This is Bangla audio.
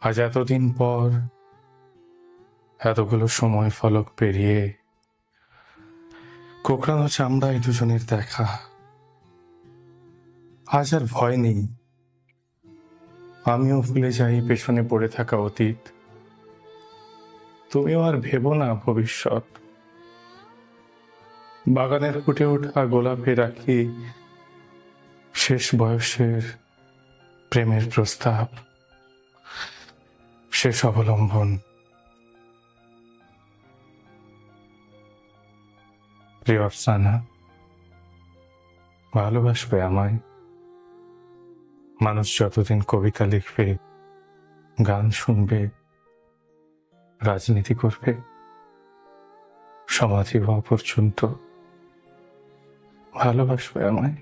আজ এতদিন পর এতগুলো সময় ফলক পেরিয়ে কোকড়ানো চামড়ায় দুজনের দেখা। আজ আর ভয় নেই। আমিও ভুলে যাই পেছনে পড়ে থাকা অতীত। তুমিও আর ভেবো না ভবিষ্যৎ। বাগানের ফুটে ওঠা গোলাপে রাখি শেষ বয়সের প্রেমের প্রস্তাব। শেষ অবলম্বন প্রিয় আফসানা, ভালোবাসবে আমায়? মানুষ যতদিন কবিতা লিখবে, গান শুনবে, রাজনীতি করবে সমাধি হওয়া পর্যন্ত ভালোবাসবে আমায়?